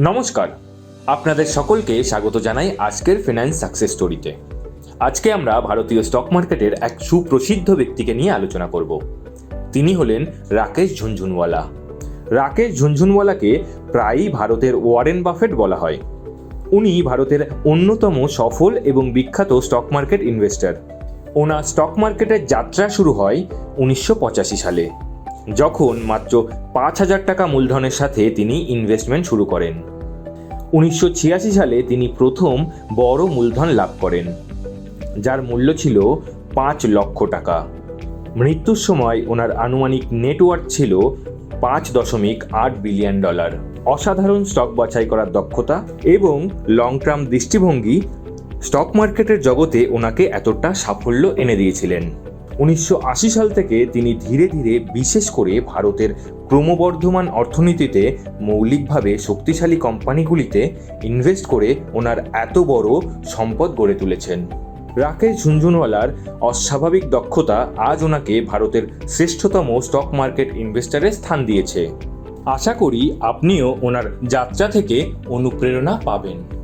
নমস্কার। আপনাদের সকলকে স্বাগত জানাই আজকের ফিনান্স সাকসেস স্টোরিতে আজকে আমরা ভারতীয় স্টক মার্কেটের এক সুপ্রসিদ্ধ ব্যক্তিকে নিয়ে আলোচনা করব। তিনি হলেন রাকেশ ঝুনঝুনওয়ালা। রাকেশ ঝুনঝুনওয়ালাকে প্রায়ই ভারতের ওয়ারেন বাফেট বলা হয়। উনি ভারতের অন্যতম সফল এবং বিখ্যাত স্টক মার্কেট ইনভেস্টর ওনার স্টক মার্কেটের যাত্রা শুরু হয় উনিশশো পঁচাশি সালে। যখন মাত্র পাঁচ হাজার টাকা মূলধনের সাথে তিনি ইনভেস্টমেন্ট শুরু করেন। উনিশশো ছিয়াশি সালে তিনি প্রথম বড় মূলধন লাভ করেন, যার মূল্য ছিল পাঁচ লক্ষ টাকা। মৃত্যুর সময় ওনার আনুমানিক নেটওয়ার্ক ছিল পাঁচ দশমিক আট বিলিয়ন ডলার অসাধারণ স্টক বাছাই করার দক্ষতা এবং লং টার্ম দৃষ্টিভঙ্গি স্টক মার্কেটের জগতে ওনাকে এতটা সাফল্য এনে দিয়েছিলেন। উনিশশো আশি সাল থেকে তিনি ধীরে ধীরে, বিশেষ করে ভারতের ক্রমবর্ধমান অর্থনীতিতে মৌলিকভাবে শক্তিশালী কোম্পানিগুলিতে ইনভেস্ট করে ওনার এত বড় সম্পদ গড়ে তুলেছেন। রাকেশ ঝুনঝুনওয়ালার অস্বাভাবিক দক্ষতা আজ ওনাকে ভারতের শ্রেষ্ঠতম স্টক মার্কেট ইনভেস্টারে স্থান দিয়েছে। আশা করি আপনিও ওনার যাত্রা থেকে অনুপ্রেরণা পাবেন।